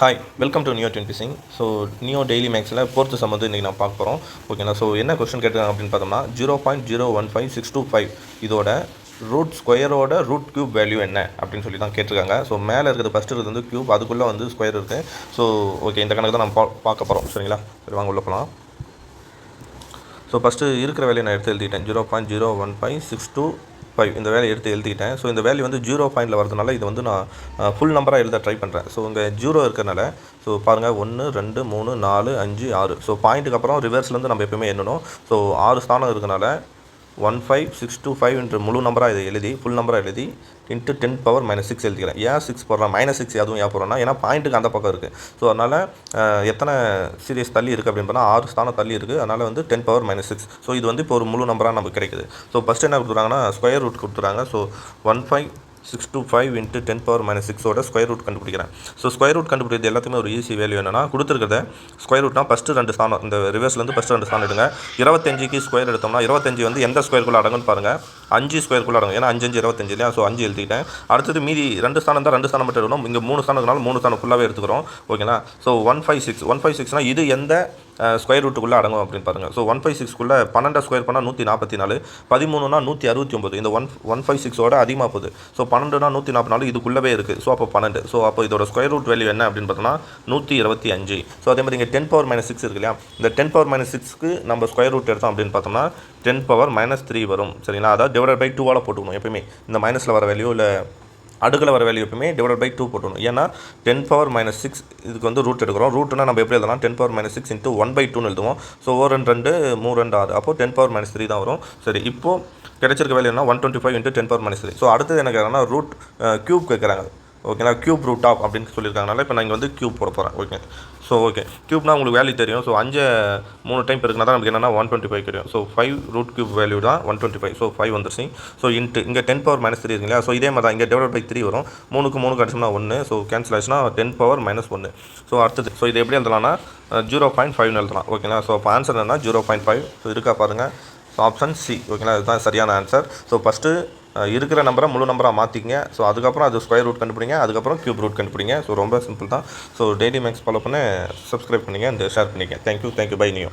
Hi welcome to neo twenty sing so neo daily மேக்ஸில் fourth sum வந்து இன்றைக்கி நான் பார்க்க போகிறோம் ஓகேங்களா ஸோ என்ன கொஸ்டின் கேட்டிருக்காங்க அப்படின்னு பார்த்தோம்னா zero point zero one five six two five இதோட ரூட் ஸ்கொயரோட ரூட் க்யூப் வேல்யூ என்ன அப்படின்னு சொல்லி தான் கேட்டிருக்காங்க. ஸோ மேலே இருக்கிறது ஃபஸ்ட்டு இருக்கிறது வந்து க்யூப் அதுக்குள்ளே வந்து ஸ்கொயர் இருக்குது ஸோ ஓகே இந்த கணக்கு தான் நம்ம பா- பார்க்க போகிறோம் சரிங்களா? சரி வாங்க உள்ள போகலாம் ஸோ ஃபஸ்ட்டு இருக்கிற வேலையை நான் எடுத்து எழுதிட்டேன். Zero point zero one five six two five இந்த வேலையை எடுத்து எழுதிட்டேன். ஸோ இந்த வேல்யூ வந்து ஜீரோ பாயிண்டில் வரதுனால இது வந்து நான் ஃபுல் நம்பராக எழுத ட்ரை பண்ணுறேன் ஸோ இங்கே ஜீரோ இருக்கிறனால ஸோ பாருங்கள் ஒன்று ரெண்டு மூணு நாலு அஞ்சு ஆறு. ஸோ பாயிண்ட்டுக்கு அப்புறம் ரிவர்ஸ்லேருந்து நம்ம எப்போயுமே எண்ணணும் ஸோ ஆறு ஸ்தானம் இருக்கனால one five six two five என்று முழு நம்பராக இதை எழுதி ஃபுல் நம்பராக எழுதி into ten power minus six எழுதிக்கிறேன். ஏன் சிக்ஸ் போடுறேன்? மைனஸ் சிக்ஸ் அதுவும் ஏன் போடுறேன்னா ஏன்னா பாயிண்ட்டுக்கு அந்த பக்கம் இருக்குது ஸோ அதனால் எத்தனை சீரியஸ் தள்ளி இருக்குது அப்படின்னு பார்த்தா ஆறு ஸ்தானம் தள்ளி இருக்குது அதனால் வந்து ten power minus six so இது வந்து இப்போ ஒரு முழு நம்பராக நமக்கு கிடைக்குது. ஸோ ஃபஸ்ட்டு என்ன கொடுத்துறாங்கன்னா ஸ்கொயர் ரூட் கொடுத்துறாங்க so one five six two five into ten power minus சிக்ஸோட square root கண்டுபிடிக்கிறேன். ஸோ ஸ்கொயர் ரூட் கண்டுபிடிக்கிறது எல்லாத்துக்குமே ஒரு ஈஸி வேல்யூ என்னன்னா கொடுத்துருக்கிறத ஸ்கொயர் ரூட்னா ஃபஸ்ட்டு ரெண்டு ஸ்தானம் இந்த ரிவர்ஸ்லேருந்து ஃபஸ்ட்டு ரெண்டு ஸ்தானம் எடுங்க. இருபத்தஞ்சுக்கு ஸ்கொயர் எடுத்தோம்னா இருபத்தஞ்சு வந்து எந்த ஸ்கொயருக்குள்ள அடங்குன்னு பாருங்கள் அஞ்சு ஸ்கொயருக்குள்ள அடங்கும். ஏன்னா அஞ்சு அஞ்சு இருபத்தஞ்சு இல்லையா? ஸோ அஞ்சு எழுதிட்டேன். அடுத்தது மீதி ரெண்டு ஸ்தானம் தான் ரெண்டு ஸ்தானம் மட்டும் எடுக்கணும். இங்கே மூணு ஸ்தானம்னால மூணு ஸ்தானம் ஃபுல்லாகவே எடுத்துக்கிறோம். ஓகேங்களா so one five six one five சிக்ஸ்னால் இது எந்த ஸ்கொயர் ரூட்டுக்குள்ளே அடங்கும் அப்படின்னு பாருங்கள் ஸோ ஒன் ஃபைவ் சிக்ஸ்க்குள்ளே பன்னெண்டை ஸ்கொயர் பண்ணால் நூற்றி நாற்பத்தி நாலு பதிமூணுனா நூற்றி அறுபத்தி ஒம்பது இந்த ஒன் ஒன் ஃபைவ் சிக்ஸோட அதிகமாக போகுது. ஸோ பன்னெண்டுனா நூற்றி நாற்பத்தி நாலு இதுக்குள்ளவே இருக்குது ஸோ அப்போ பன்னெண்டு. ஸோ அப்போ இதோட ஸ்கொயர் ரூட் வேல்யூ என்ன அப்படின்னு பார்த்தோம்னா நூற்றி இருபத்தி அஞ்சு ஸோ அதே மாதிரி இங்கே டென் பவர் மைனஸ் சிக்ஸ் இருக்கு இல்லையா? இந்த டென் பவர் மைனஸ் சிக்ஸ்க்கு நம்ம ஸ்கொயர் ரூட் எடுத்தோம் அப்படின்னு பார்த்தோம்னா டென் பவர் மைனஸ் த்ரீ வரும். சரிங்களா? அதாவது டிவைட் பை டூவால் போட்டுக்கணும் எப்பயுமே. இந்த மைனஸில் வர வேல்யூ இல்லை அடுக்கில் வர வேல்யூ எப்பவுமே டிவைட் பை டூ போட்டணும் ஏன்னா டென் பவர் மைனஸ் சிக்ஸ் இதுக்கு வந்து ரூட் எடுக்கிறோம். ரூட்னா நம்ம எப்படி எழுதலாம்? Ten power minus six into one by டூன்னு எழுதுவோம். ஸோ ஓர் ரெண்டு ரெண்டு மூணு ரெண்டு ஆறு. அப்போ டென் பவர் மைனஸ் த்ரீ தான் வரும். சரி இப்போது கிடைச்சிருக்க வேல்யூ என்ன one twenty five into ten power minus three so அடுத்தது என்ன கேட்குறாங்கன்னா ரூட் க்யூப் கேட்குறாங்க ஓகேங்களா? க்யூப் ரூட் ஆஃப் அப்படின்னு சொல்லியிருக்காங்கனால இப்போ நான் இங்கே வந்து க்யூப் போட போகிறேன் ஓகே ஸோ ஓகே க்யூப்னா உங்களுக்கு வேல்யூ தெரியும். ஸோ அஞ்சு மூணு டைம் இருக்குன்னா தான் நமக்கு என்னன்னா ஒன் டுவெண்ட்டி ஃபைவ் தெரியும் so five root cube value தான் one twenty five so five வந்துருச்சு. ஸோ இன்ட்டு இங்கே டென் பவர் மைனஸ் த்ரீ இருக்குங்களா? ஸோ இதே மாதிரி தான் இங்கே டிவைட் பை த்ரீ வரும். மூணுக்கு மூணு கிடச்சோம்னா ஒன்று ஸோ கேன்சல் ஆச்சுன்னா டென் பவர் மைனஸ் ஒன்று ஸோ அடுத்தது ஸோ இது எப்படி எழுதலாம்னா ஜீரோ பாயிண்ட் ஃபைவ்னு எழுதலாம். ஓகேங்களா ஸோ இப்போ ஆன்சர் என்ன ஜீரோ பாயிண்ட் ஃபைவ் ஸோ இருக்கா பாருங்கள் ஸோ ஆப்ஷன் சி ஓகேங்களா இதுதான் சரியான ஆன்சர் ஸோ ஃபஸ்ட்டு இருக்கிற நம்பரை முழு நம்பராக மாற்றிக்கங்க ஸோ அதுக்கப்புறம் அது ஸ்கொயர் ரூட் கண்டுபிடிங்க. அதுக்கப்புறம் க்யூப் ரூட் கண்டுபிடிங்க. ஸோ ரொம்ப சிம்பிள் தான். ஸோ டெய்லி மேக்ஸ் ஃபாலோ பண்ண சப்ஸ்கிரைப் பண்ணிங்க அந்த ஷேர் பண்ணிங்க. Thank you thank you bye new